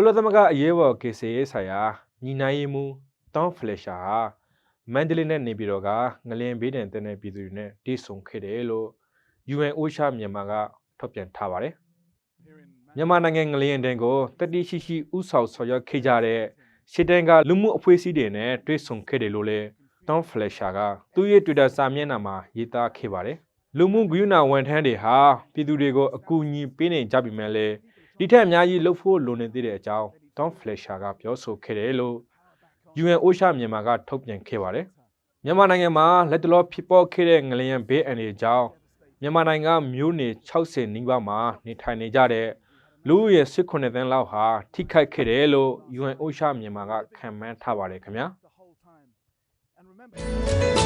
ကုလသမဂ္ဂအရေးပေါ်ကေစီရေးဆိုင်ရာညီနိုင်ရေးမှူးတောင်းဖလက်ရှာဟာမန္တလေးနဲ့နေပြည်တော်ကငလျင်ဘေးဒဏ်တဲ့ပြည်သူတွေနဲ့တိဆုံခဲ့တယ်လို့ UN OSHA မြန်မာကထုတ်ပြန်ထားပါတယ်။မြန်မာနိုင်ငံငလျင်တန်းကိုတတိရှိရှိဥဆောင်ဆော်ရွက်ခဲ့ကြတဲ့ရှစ်တန်းကလူမှုအဖွဲ့အစည်းတွေနဲ့တွေ့ဆုံခဲ့တယ်လို့လည်းတောင်းဖလက်ရှာကသူ့ရဲ့ Twitter စာမျက်နှာမှာရေးသားခဲ့ပါတယ်။လူမှုဂရုဏာဝန်ထမ်းတွေဟာပြည်သူတွေကိုအကူအညီပေးနေကြပြီမဲ့လည်း ဒီထက်အများကြီးလှုပ်ဖို့လိုနေသေးတဲ့အကြောင်းတောင်းဖလက်ရှာကပြောဆိုခဲ့တယ်လို့ UN OSHA မြန်မာကထုတ်ပြန်ခဲ့ပါတယ်။မြန်မာနိုင်ငံမှာလက်တလောဖြစ်ပေါ်ခဲ့တဲ့ငလျင်ဘေးအန္တရာယ်ကြောင့်မြန်မာနိုင်ငံမြို့နယ်60နီးပါးမှာနေထိုင်နေကြတဲ့လူဦးရေ18သန်းလောက်ဟာထိခိုက်ခဲ့တယ်လို့ UN OSHA မြန်မာကခန့်မှန်းထားပါတယ်ခင်ဗျာ။